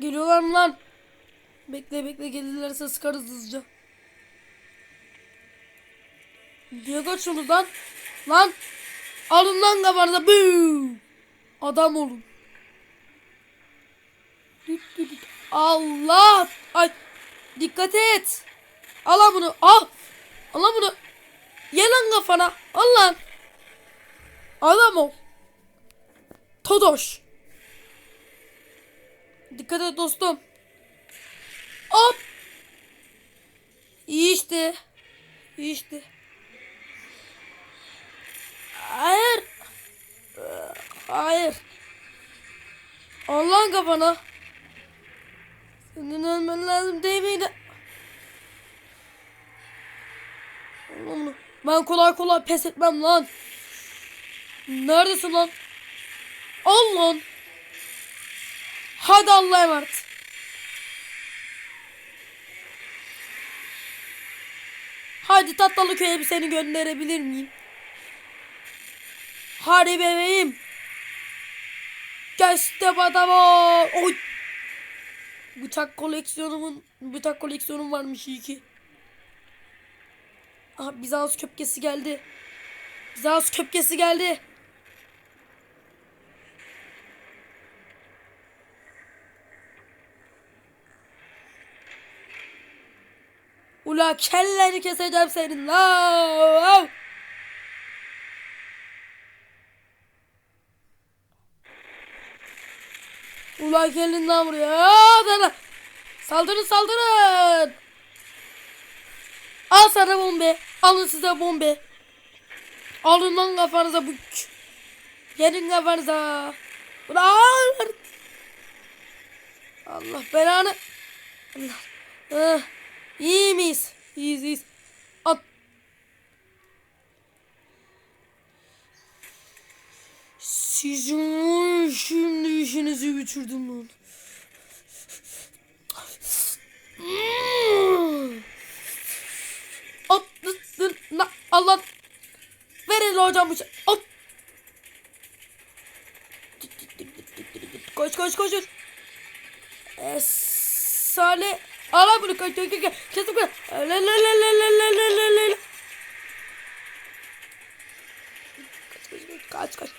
Geliyorlar mı lan? Bekle bekle gelirlerse sıkarız hızlıca. Niye kaçıyorsunuz lan? Lan! Alın lan kafanıza. Adam olun. Allah! Ay! Dikkat et! Al bunu. Al! Al lan bunu. Ye lan kafana. Al lan. Adam ol. Todoş. Dikkat et dostum. Hop. İyi işte. İyi işte. Hayır. Hayır. Allah'ın kafana. Senin ölmen lazım değil miydi? Ben kolay kolay pes etmem lan. Neredesin lan? Al lan. Hadi Allah'a emanet. Hadi tatlılı köye seni gönderebilir miyim? Hadi bebeğim. Göster adamı. Oy. Bıçak koleksiyonumun bıçak koleksiyonum varmış iyi ki. Aha Bizans köpkesi geldi. Bizans köpkesi geldi. Ula kelleni keseceğim senin la. Ula gelin lan buraya. Saldırın saldırın. Al sana bombe. Alın size bombe. Alın lan kafanıza bu. Gelin kafanıza. Ulan. Allah belanı. Allah. Ah. İyi miyiz? İyiyiz iyiyiz. At. Sizin şimdi işinizi bitirdim lan. At. Allah. Verin hocam bıçak. At. Koş koş koş. koş. Ee. Ala bunu kaç kaç kaç. Kesin kaç. La la la la la la la la la. Kaç kaç.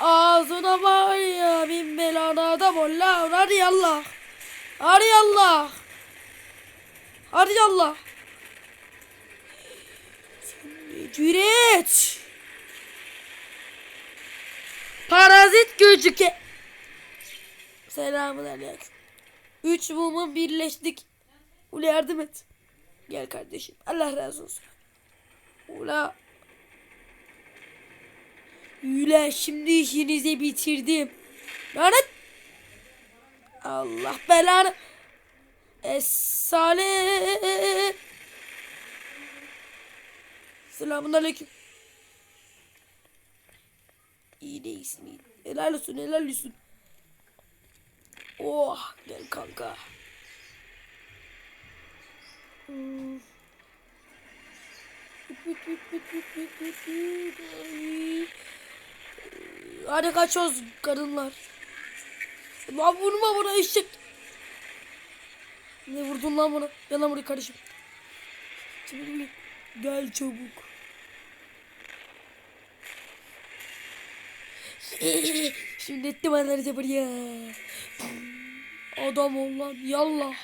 Ağzına var ya bin belana adam ol la. Hadi yallah. Hadi yallah. Hadi yallah. Cüret. Parazit gözüke. Selamun aleyküm. Üç mumun birleştik. Ula yardım et. Gel kardeşim. Allah razı olsun. Ula. Ula şimdi işinizi bitirdim. Lanet. Allah belanı. Es-Salih. Selamun aleyküm. İyi değilsin. Helal olsun helal olsun. Oh gel kanka. Hmm. Hadi kaçıyoruz kadınlar. Lan vurma bana eşek. Ne vurdun lan bana? Gel lan buraya kardeşim. Gel çabuk. Şimdi ettim anları buraya. Adam ol lan yallah.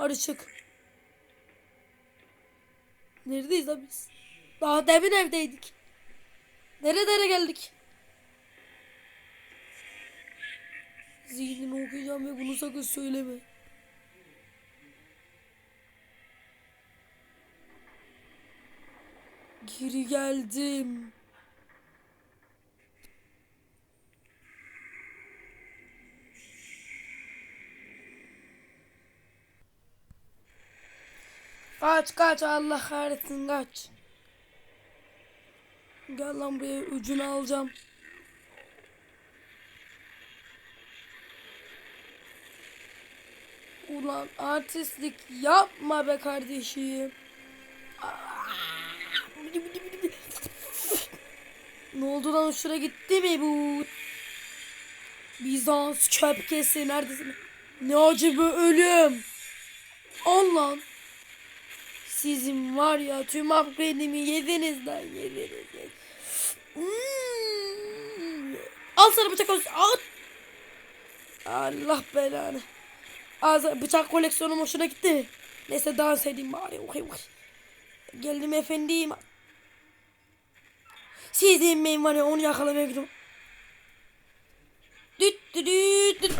Hadi çık. Neredeyiz lan biz? Daha demin evdeydik. Nerelere geldik? Zihnini okuyacağım ve bunu sakın söyleme. Geri geldim. Kaç kaç Allah kahretsin kaç. Gel lan buraya ucunu alacağım. Ulan artistlik yapma be kardeşim. Bidi. oldu lan şuraya gitti mi bu? Bizans köpkesi neredesin? Ne acı bu ölüm. Allah. Sizin var ya tüm upgrade'imi yediniz lan yediniz. Hmm. Al sana bıçak olsun. Al. Allah belanı. Ağzı bıçak koleksiyonum hoşuna gitti? Neyse dans edeyim bari. Okay, okay. Geldim efendim. Sizin benim var ya onu yakalamaya gidiyorum. Düt düt düt.